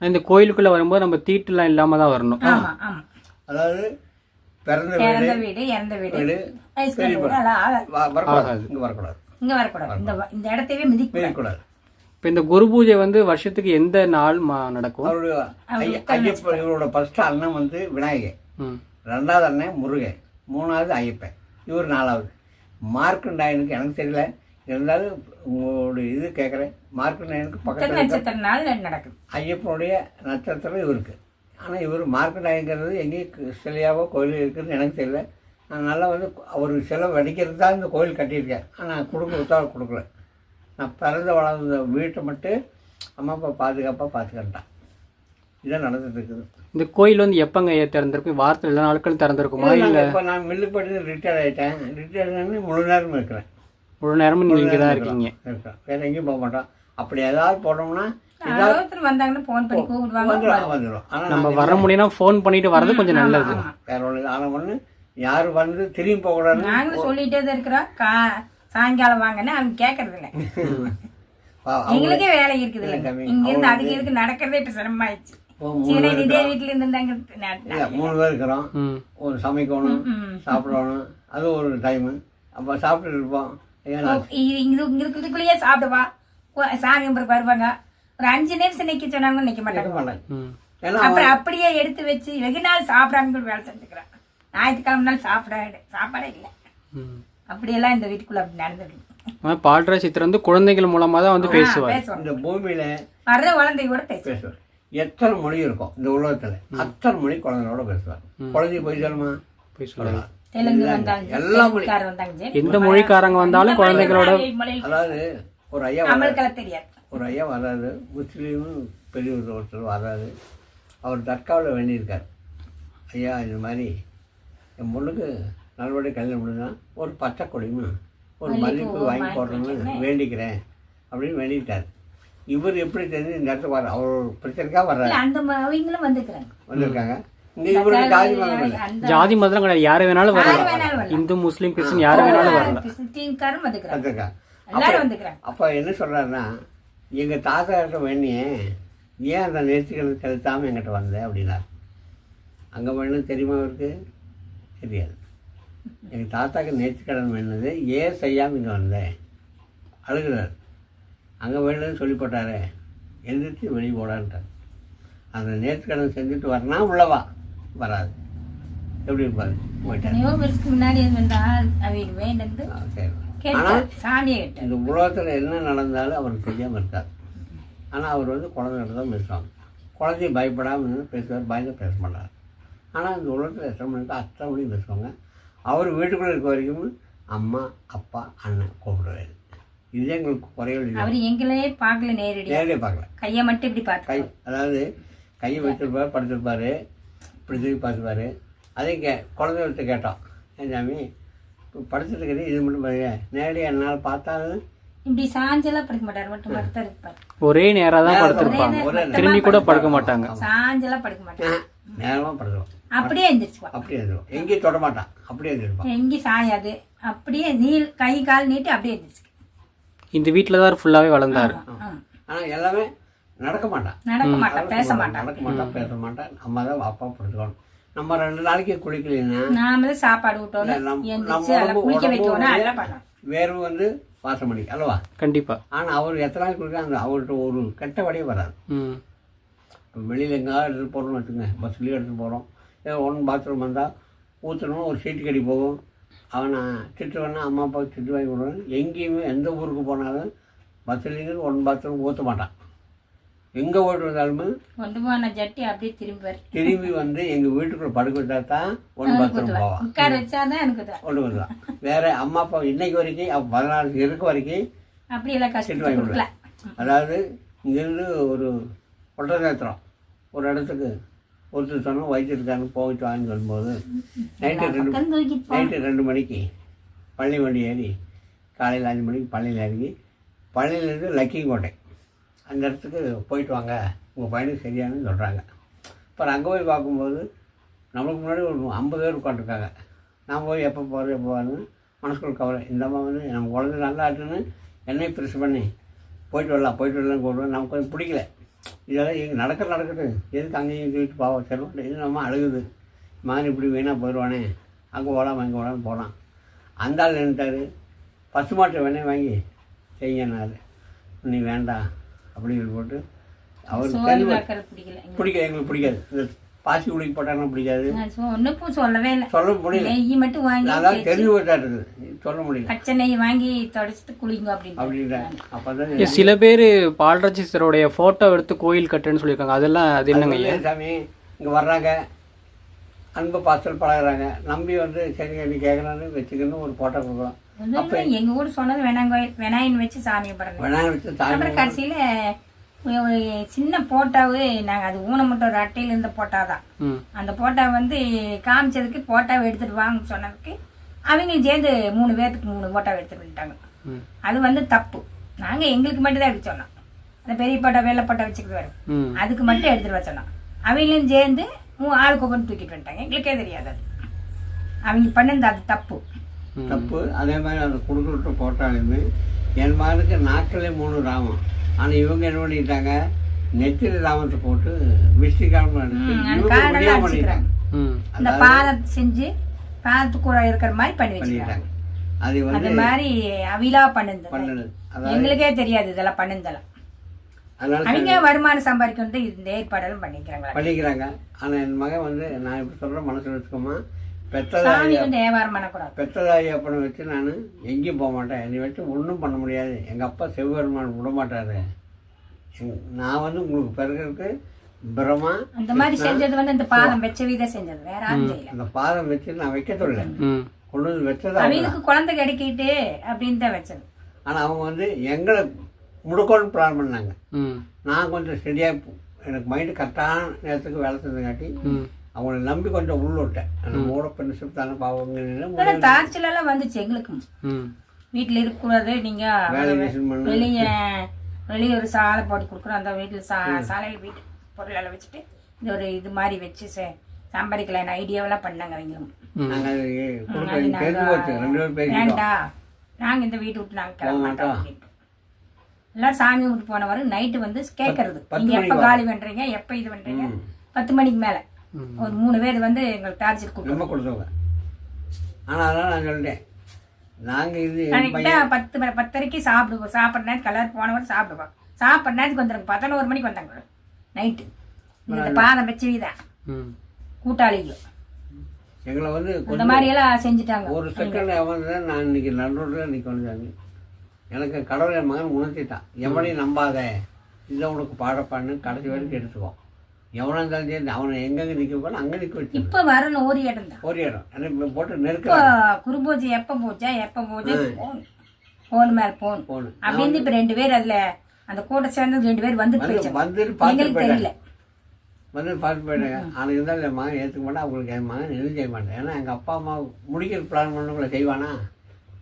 இந்த கோயிலுக்குள்ள வரும்போது நம்ம தீட்டுலாம் இல்லாம தான் வரணும். ஆமா ஆமா. அதாவது பிறந்த இறந்த வீடு வீடு இறந்த வீடு. வ- வரக்கூடாது. இங்கே வரக்கூடாது. இங்க வரக்கூடாது. இந்த வ- இந்த இடத்தையே மிதிக்க மீறக்கூடாது இப்போ இந்த குரு பூஜை வந்து வருஷத்துக்கு எந்த நாள் மா- நடக்கும்? அவருடைய ஐய- ஐயப்பன் இவரோட ஃபர்ஸ்ட் அண்ணன் வந்து விநாயகர். ம். ரெண்டாவது அண்ணன் முருகன். மூணாவது ஐயப்பன். இவர் நாலாவது. மார்க்கண்டாயனுக்கு எனக்கு தெரியல. இருந்தாலும் உங்களுடைய இது கேட்குறேன். மார்க்கண்டாயனுக்கு உத்தர பக்கத்தில் நட்சத்திர நாள் நடக்குது. ஐயப்பனுடைய நட்சத்திரம் இவருக்கு ஆனால் இவர் மார்க்கண்டாயங்கிறது எங்கேயும் சிலையாவோ கோயில் இருக்குதுன்னு எனக்கு தெரியல. நான் நல்லா வந்து அவர் சிலை வடிக்கிறது தான் இந்த கோயில் கட்டியிருக்கேன் ஆனால் கொடுக்க உத்தரவு கொடுக்கல. நான் பிறந்த வளர்ந்த வீட்டை மட்டும் அம்மா அப்பா பாதுகாப்பாக பார்த்துக்கிட்டான் இதான் நடந்துட்டு இருக்குது. இந்த கோயில் வந்து எப்பங்க திறந்திருக்கும் வாரத்தில் எல்லா நாட்களும் திறந்திருக்குமா? இல்ல இப்போ நான் மில்லு படி ரிட்டையர் ஆகிட்டேன் ரிட்டையர் முழு நேரம் இருக்கிறேன். முழு நேரமும் நீங்க இங்கே தான் இருக்கீங்க. வேறு எங்கேயும் போக மாட்டோம். அப்படி ஏதாவது போனோம்னா நம்ம வர முடியும்னா ஃபோன் பண்ணிட்டு வர்றது கொஞ்சம் நல்லது. வேற ஒன்று ஆனால் ஒன்று யார் வந்து திரும்பி போகக்கூடாதுன்னு நாங்களும் சொல்லிட்டே தான் இருக்கிறோம். கா சாயங்காலம் வாங்கன்னு அவங்க கேட்கறது இல்லை. எங்களுக்கே வேலை இருக்குது இல்லை. கம்மி. இங்க இருந்து அதுக்கு நடக்கிறதே இப்ப சிரமமாயிடுச்சு. இதே வீட்டுல இருந்தாங்க மூணு பேர் இருக்கிறோம். ஒரு சமைக்கணும் சாப்பிடணும். அது ஒரு டைமு அப்போ சாப்பிட்டுட்டு இருப்போம். இருக்கிறதுக்குள்ளேயே சாப்பிடுவா? சாமி கும்பிட வருவாங்க. ஒரு அஞ்சு நிமிஷம் நிக்க சொன்னாங்க நிக்க மாட்டாங்க. அப்புறம் அப்படியே எடுத்து வச்சு வெகு நாள் சாப்பிடாம வேலை செஞ்சுக்கிறேன். ஞாயிற்றுக்கிழமை நாள் சாப்பிட சாப்பாடே இல்லை. அப்படியெல்லாம் இந்த வீட்டுக்குள்ள அப்படி நடந்தது. ஆனால் பால்ராஜ் சித்தர் வந்து குழந்தைகள் மூலமா தான் வந்து பேசுவார். இந்த பூமியில் வர்ற குழந்தை கூட பேசுவோம் பேசுவார். எத்தனை மொழி இருக்கும் இந்த உலகத்தில் அத்தனை மொழி குழந்தைகளோட பேசுவார். குழந்தை போய் சொல்லுமா? போய் சொல்லுங்க. தெலுங்கு வந்தாங்க சரி, எல்லா மொழி. தெலுங்குக்காரர் வந்தாங்க சரி எந்த மொழிக்காரங்க வந்தாலும் குழந்தைகளோட அதாவது ஒரு ஐயா வர்றாரு. நம்மளுக்கெல்லாம் தெரியாது. ஒரு ஐயா வராது முஸ்லீமும் பெரியவர் ஒருத்தர் வராது அவர் தர்காவில் வேண்டியிருக்கார். ஐயா இந்த மாதிரி என் பொண்ணுக்கு நல்லபடியாக கல்யாணம் பண்ணுங்க ஒரு பச்சை கொடியும் ஒரு மல்லிப்பூ வாங்கி போடணும்னு வேண்டிக்கிறேன் அப்படின்னு வேண்டிக்கிட்டார் இவர் எப்படி தெரிஞ்சு இந்த இடத்துக்கு வர அவர் ஒரு பிரச்சனைக்காக வர்றாரு. இல்ல, அந்த ம- அவங்களும் வந்துக்கிறாங்க வந்திருக்காங்க. ஜாதி மதம் கிடையாது. யாரு வேணாலும் வரலாம். இந்து முஸ்லீம் கிறிஸ்டின் யாரு வேணாலும் வரலாம். அப்போ என்ன சொல்கிறாருன்னா எங்கள் தாத்தா கிட்ட வேணியே ஏன் அந்த நேர்த்திக்கடன் செலுத்தாமல் என்கிட்ட வந்த அப்படின்னார் அங்கே வேணும் தெரியுமா அவருக்கு? தெரியாது. எங்கள் தாத்தாக்கு நேர்த்திக்கடன் வேணுது ஏன் செய்யாமல் இங்கே வந்தேன் அழுகிறார். அங்கே வேணும்னு சொல்லி போட்டாரே. எந்திரிச்சு வெளியே போடான்ட்டார். அந்த நேர்த்திக்கடன் செஞ்சுட்டு வரனா உள்ளவா? வராது. எப்படி கேட்டார் இந்த உலகத்தில் என்ன நடந்தாலும் அவருக்கு தெரியாமல் இருக்கார். ஆனால் அவர் வந்து குழந்தைகிட்ட தான் பேசுவாங்க. குழந்தைய பயப்படாமல் இருந்து பேசுவார் பயந்து பேச மாட்டார். ஆனால் இந்த உலகத்தில் எத்தனை மணிக்கு அத்தனை மணிக்கு பேசுவாங்க. அவர் வீட்டுக்குள்ளே இருக்க வரைக்கும் அம்மா அப்பா அண்ணன் கூப்பிடுவாரு. இது எங்களுக்கு குறைகள் அவர் எங்களையே பார்க்கல நேரடியா. நேரடியாக பார்க்கல. கையை மட்டும் இப்படி பார்த்து கை அதாவது கையை வச்சிருப்பார் படுத்திருப்பார். இப்படி திரும்பி பார்த்துப்பாரு. அதே கே குழந்தைகிட்ட கேட்டோம். ஏன் சாமி இப்போ படுத்துட்டு இருக்கிறது இது மட்டும் பாருங்க நேரடியாக என்னால் பார்த்தாலும் இப்படி சாஞ்செல்லாம் படுக்க மாட்டார். மட்டும் தான் இருப்பார் ஒரே நேரா தான் படுத்திருப்பாங்க. திரும்பி கூட படுக்க மாட்டாங்க. சாஞ்செல்லாம் படுக்க மாட்டார். நேரமாக படுத்துருவோம் அப்படியே எந்திரிச்சுவா அப்படியே எழுதுவோம் எங்கேயும் தொட மாட்டான். அப்படியே எழுதிருப்பான் எங்கேயும் சாயாது. அப்படியே நீள் கை கால் நீட்டி அப்படியே எந்திரிச்சு இந்த வீட்டில் தான் ஃபுல்லாவே வளர்ந்தாரு. ஆனால் எல்லாமே நடக்க மாட்டான் நடக்க மாட்டான் பேச மாட்டான் நடக்க மாட்டான் பேச மாட்டான் நம்ம தான் அப்பா படுத்துக்கணும் நம்ம ரெண்டு நாளைக்கு குளிக்கலைன்னா நாம தான் சாப்பாடு விட்டோம் வேர்வை வந்து வாசம் பண்ணி அல்லவா? கண்டிப்பா. ஆனால் அவர் எத்தனை நாளைக்கு குளிக்க அந்த அவர்கிட்ட ஒரு கெட்ட வழியே வராது. ம். வெளியில் எங்கேயாவது எடுத்துகிட்டு போகிறோம்னு வச்சுங்க பஸ்லேயே எடுத்துகிட்டு போகிறோம் ஏதோ ஒன் பாத்ரூம் வந்தால் ஊற்றணும் ஒரு சீட்டு கடி போகும். அவனை திட்டுவேன்னா அம்மா அப்பா திட்டு வாங்கி விடுவேன் எங்கேயுமே எந்த ஊருக்கு போனாலும் பஸ்லேருந்து ஒன் பாத்ரூம் ஊற்ற மாட்டான். எங்கே போயிட்டு வந்தாலுமே கொண்டு போன ஜட்டி அப்படியே திரும்புவார். திரும்பி வந்து எங்கள் வீட்டுக்குள்ளே படுக்க வச்சா தான் ஒன் பாத்ரூம் போவான். உட்கார வச்சாதான் எனக்கு கொண்டு வருவான் வேறு அம்மா அப்பா இன்னைக்கு வரைக்கும் பதினாறு இருக்க வரைக்கும் அப்படி எல்லாம் திட்டு கஷ்டப்பட்டு வாங்கி கொடுக்கல. அதாவது இங்கேருந்து ஒரு ஒட்டநேத்திரம் ஒரு இடத்துக்கு ஒருத்தர் சொன்னால் வயிற்றுக்காரங்க போயிட்டு வாங்கி வரும்போது நைட்டு ரெண்டு. நைட்டு ரெண்டு மணிக்கு பள்ளி வண்டி ஏறி காலையில் அஞ்சு மணிக்கு பள்ளியில் இறங்கி பள்ளியிலேருந்து லக்கிங்கோட்டை அந்த இடத்துக்கு போயிட்டு வாங்க. உங்கள் பையனுக்கு சரியானு சொல்கிறாங்க அப்புறம் அங்கே போய் பார்க்கும்போது நம்மளுக்கு முன்னாடி ஒரு ஐம்பது பேர் உட்காந்துருக்காங்க நான் போய் எப்போ போகிறது எப்போ வரணும்னு மனசுக்குள்ள கவலை. இந்த அம்மா வந்து நம்ம குழந்தை நல்லா இருக்குன்னு என்னையும் பெருசு பண்ணி போயிட்டு வரலாம் போயிட்டு வரலாம்னு கூப்பிடுவோம் நமக்கு கொஞ்சம் பிடிக்கல. இதெல்லாம் எங்கே நடக்க நடக்கட்டும் எதுக்கு அங்கேயும் வீட்டு பாவம் செல்வம்? இது நம்ம அழுகுது. மாதிரி இப்படி வீணாக போயிடுவானே. அங்கே போகலாம் அங்கே போகலாம் போகலாம். அந்த ஆள் நினைட்டாரு பசு மாட்டை வேணே வாங்கி செய்யினார் நீ வேண்டாம். அப்படின்னு போட்டு அவர் சோறு தெளிவா- பார்க்கறது பிடிக்கல. எங்களுக்கு. பிடிக்காது எங்களுக்கு பிடிக்காது. இந்த பாசி குடிக்கு போட்டாங்கன்னா பிடிக்காது. ஒண்ணுக்கும் சொல்லவே இல்லை. சொல்ல முடியல. நெய் மட்டும் வாங்கி அதான் தெரிஞ்சு இருக்குது சொல்ல முடியல. பச்சை நெய் வாங்கி தொடச்சிட்டு குளிங்க அப்படின்னு அப்படின்றாங்க. அப்போ தான் சில பேர் பால்ராஜேஸ்வரோடைய ஃபோட்டோ எடுத்து கோயில் கட்டுன்னு சொல்லியிருக்காங்க. அதெல்லாம் அது என்னங்க சாமி இங்கே வர்றாங்க. அன்பு பாசல் பழகுறாங்க. நம்பி வந்து சரி நீ கேட்குறான்னு வச்சுக்கணும் ஒரு போட்டோ கொடுக்குறோம். எங்க ஊர் சொன்னது வேணாங்கோயில் விநாயகன் வச்சு சாமி படம் வச்சு அப்புறம் கடைசியில சின்ன போட்டாவு நாங்க அது ஊனமுட்ட ஒரு அட்டையில இருந்த போட்டா தான். ம். அந்த போட்டா வந்து காமிச்சதுக்கு போட்டாவை எடுத்துட்டு வாங்க சொன்னதுக்கு அவங்களும் சேர்ந்து மூணு பேர்த்துக்கு மூணு போட்டாவை எடுத்துட்டு வந்துட்டாங்க. அது வந்து தப்பு. நாங்க எங்களுக்கு மட்டும் தான் எடுக்க சொன்னோம். அந்த பெரிய போட்டா வெள்ளை போட்டா வச்சுக்கிட்டு வரும். அதுக்கு மட்டும் எடுத்துட்டு வர சொன்னோம். அவங்களும் சேர்ந்து ஆளுக்கு ஒவ்வொன்று தூக்கிட்டு வந்துட்டாங்க. எங்களுக்கே தெரியாது அது. அவங்க பண்ணது அது தப்பு. தப்பு. அதே மாதிரி அந்த கொடுக்குற போட்டாலுமே என் மகனுக்கு நாக்கிலே மூணு ராமம். ஆனால் இவங்க என்ன பண்ணிட்டாங்க? நெத்திரி ராமத்தை போட்டு விஷ்டிகாலம் எடுத்து ம், அது இவங்க காடெல்லாம் முடியாம அடிச்சுக்கிறாங்க. பண்ணிட்டாங்க. பாதத்தை செஞ்சு பாதத்துக்குள்ள இருக்கிற மாதிரி பண்ணி வச்சுக்கிறாங்க. பண்ணிட்டாங்க. அது வந்து அது மாதிரி அவிலா பண்ணுது எங்களுக்கே தெரியாது இதெல்லாம் பண்ணுதெல்லாம் அவங்க வருமானம் சம்பாதிக்கிறது இந்த ஏற்பாடெல்லாம் பண்ணிக்கிறாங்களா பண்ணிக்கிறாங்க. ஆனால் என் மகன் வந்து நான் இப்படி சொல்கிறேன் மனசில் வச்சுக்கோமா பெத்ததாய் வியாபாரம் பண்ணக்கூடாது. பெத்ததாய் அப்பனை வச்சு நான் எங்கேயும் போக மாட்டேன். என்னை வச்சு ஒன்றும் பண்ண முடியாது. எங்கள் அப்பா சிவபெருமான் விட மாட்டாரு. நான் வந்து உங்களுக்கு பிறகு பிரமா அந்த மாதிரி செஞ்சது வந்து இந்த பாதம் வெச்ச வீதம் செஞ்சது. வேற அந்த பாதம் வச்சு நான் வைக்க சொல்லல கொண்டு வந்து வச்சதா அவங்களுக்கு குழந்தை கிடைக்கிட்டு அப்படின்னு தான் வச்சது. ஆனால் அவங்க வந்து எங்களை முடுக்கோன்னு பிளான் பண்ணாங்க. நான் கொஞ்சம் ஸ்டெடியாக எனக்கு மைண்டு கரெக்டான நேரத்துக்கு வேலை செஞ்சங்காட்டி அவங்கள நம்பி கொஞ்சம் உள்ள விட்டேன் நம்ம கூட பெண்ணு தானே பாவங்க ஆனா தார்ச்சல் எல்லாம் வந்துச்சு எங்களுக்கு. வீட்டுல இருக்கக்கூடாது நீங்க வேலிடேஷன் பண்ணு. வெளியே வெளியே ஒரு சாலை போட்டு கொடுக்குறோம். அந்த வீட்டில் சா சாலையில் வீட்டு பொருளெல்லாம் வச்சுட்டு இந்த ஒரு இது மாதிரி வச்சு சே சம்பாதிக்கலாம். ஐடியாவெல்லாம் பண்ணாங்க அவங்களும் நாங்கள் வேண்டாம் நாங்க இந்த வீட்டு விட்டு நாங்க கிளம்ப மாட்டோம் எல்லாரும் சாமி விட்டு போனவரும் நைட்டு வந்து கேட்கறது பத்து நீங்க எப்ப காலி பண்றீங்க? எப்ப இது பண்றீங்க? பத்து மணிக்கு மேல. ஒரு மூணு பேர் வந்து எங்களுக்கு டார்ச்சர் கொடுக்கும் ரொம்ப கொடுத்தவங்க. ஆனால் அதெல்லாம் நான் சொல்லிட்டேன். நாங்கள் இது என் கரெக்டா பத்து மணி- பத்தரைக்கு சாப்பிடுவோம். சாப்பிட்ற நேரத்துக்கு எல்லாரும் போனவர் சாப்பிடுவோம். சாப்பிட்ற நேரத்துக்கு வந்துருங்க. பதினோரு மணிக்கு வந்தாங்க. நைட்டு. இந்த பாதம் வச்சு வீதான் ம். எங்களை வந்து அந்த மாதிரி எல்லாம் செஞ்சுட்டாங்க. ஒரு செகண்ட் வந்து நான் இன்னைக்கு நடுரோட்டில் நிற்க வந்தாங்க எனக்கு கடவுள் என் மகன் உணர்த்திட்டான். எவனையும் நம்பாத. இதை உனக்கு பாடப்பான்னு கடைசி வரைக்கும் எடுத்துக்கோ எவனா இருந்தாலும் சரி அவனை எங்கெங்கே நிற்க போனா அங்கே நிற்க வச்சு இப்ப வரணும் ஒரு இடம் தான். ஒரு இடம். எனக்கு இப்ப போட்டு இப்போ நெருக்கிறாங்க குருபூஜை எப்ப போச்சா எப்ப போச்சா போன் போன் மேல போன் போன் அப்படின்னு இப்ப ரெண்டு பேர் அதுல அந்த கூட சேர்ந்து ரெண்டு பேர் வந்து வந்து போயிடுச்சு. வந்துட்டு பார்த்து எங்களுக்கு போயிட்டாங்க தெரியல. வந்து பார்த்து போயிட்டாங்க ஆனால் இருந்தாலும் என் மகன் ஏற்றுக்க மாட்டான். அவங்களுக்கு என் மகன் எதுவும் செய்ய மாட்டேன். ஏன்னா எங்கள் அப்பா அம்மா முடிக்கிற பிளான் பண்ணவங்களை செய்வானா?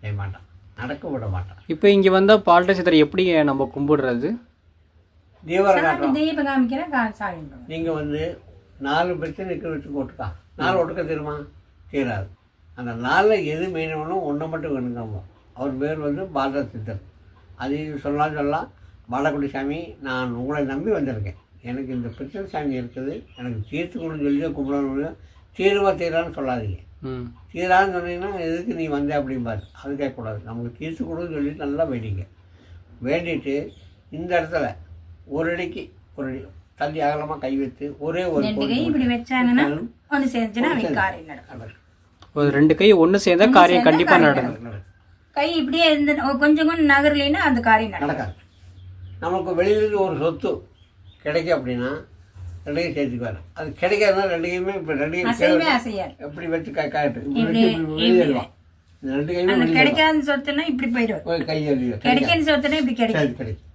செய்ய மாட்டான். நடக்க விட மாட்டான். இப்போ இங்கே வந்தால் பால்ராஜேஸ்வரர் எப்படி நம்ம கும்பிடுறது? காட்டுறோம். காமிக்கிறேன் சாமி கும்பிடுறேன். நீங்கள் வந்து நாலு பிரச்சனை இருக்கிற வச்சு ஒட்டுக்கா நாலு ஒட்டுக்க தீருமா? தீராது. அந்த நாளில் எது மெயின் வேணும் ஒன்றை மட்டும் வேணுங்காமோ அவர் பேர் வந்து பாரத சித்தர் அது சொல்லலாம் சொல்லலாம் பாலக்குடி சாமி நான் உங்களை நம்பி வந்திருக்கேன். எனக்கு இந்த பிரச்சனை சாமி இருக்குது. எனக்கு தீர்த்து கொடுன்னு சொல்லி தான் கும்பிடணும் தீருவா தீரான்னு சொல்லாதீங்க. தீரான்னு சொன்னீங்கன்னா எதுக்கு நீ வந்த அப்படிம்பாரு. அது கேட்கக்கூடாது. நமக்கு தீர்த்து கொடுன்னு சொல்லி நல்லா வேண்டிங்க. வேண்டிட்டு இந்த இடத்துல ஒரு அடிக்கு ஒரு அடி. தள்ளி அகலமாக கை வைத்து ஒரே ஒரு இப்படி வச்சாங்கன்னா செஞ்சுன்னா அவன் காரியம் நடக்கும். ஒரு ரெண்டு கை ஒன்று சேர்ந்தா காரியம் கண்டிப்பாக நடக்கும். கை இப்படியே இருந்து கொஞ்சம் கொஞ்சம் நகரலைன்னா அந்த காரியம் நடக்காது. நமக்கு வெளியிலேருந்து ஒரு சொத்து கிடைக்கும் அப்படின்னா ரெண்டையும் சேர்த்துக்குவார். அது கிடைக்காதுன்னா ரெண்டு கையுமே இப்போ ரெண்டு கையும் அசைவே அசையாது. எப்படி வச்சு கா காட்டு? ரெண்டு கையுமே கிடைக்காதுன்னு சொத்துனா இப்படி போயிடும் கை வெளியே கிடைக்குன்னு சொத்துனா இப்படி கிடைக்கும் கிடைக்கும்.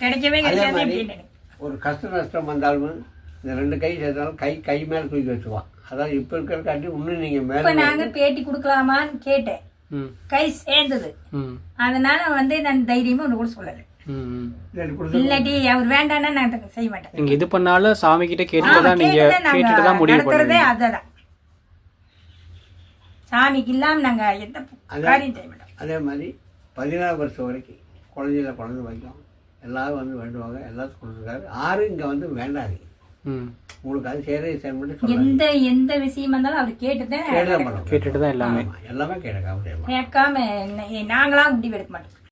கிடைக்கவே கிடைக்காது. ஒரு கஷ்ட நஷ்டம் வந்தாலும் இந்த ரெண்டு கை சேர்த்தாலும் கை கை மேலே தூக்கி வச்சுக்குவான் அதான் இப்போ இருக்கிற காட்டி இன்னும் நீங்கள் இப்ப மேலே நாங்க பேட்டி கொடுக்கலாமான்னு கேட்டேன். ம். கை சேர்ந்தது. ம். அதனால வந்து நான் தைரியமா ஒன்று கூட சொல்லலை. இல்லாட்டி அவர் வேண்டாம்னா நான் செய்ய மாட்டேன். நீங்கள் இது பண்ணாலும் சாமி கிட்ட நீங்கள் கேட்டுதான் நாங்க கேட்டுட்டு தான் முடிவு அதுதான். சாமிக்கு இல்லாம நாங்க எந்த காரியம் செய்ய மாட்டோம். அதே மாதிரி பதினாறு வருஷம் வரைக்கும் குழந்தையில குழந்தை வைக்கும் எல்லாரும் வந்து வேண்டுவாங்க எல்லாத்துக்கும் கொடுத்துருக்காரு யாரும் இங்கே வந்து வேண்டாது. ம். உங்களுக்கு அது மட்டும் சொல்லுவாங்க எந்த எந்த விஷயமா இருந்தாலும் அவர் கேட்டுதான் கேட்டுட்டு தான் எல்லாமே. எல்லாமே கேட்காம ந- நாங்களா முடிவு எடுக்க மாட்டோம்.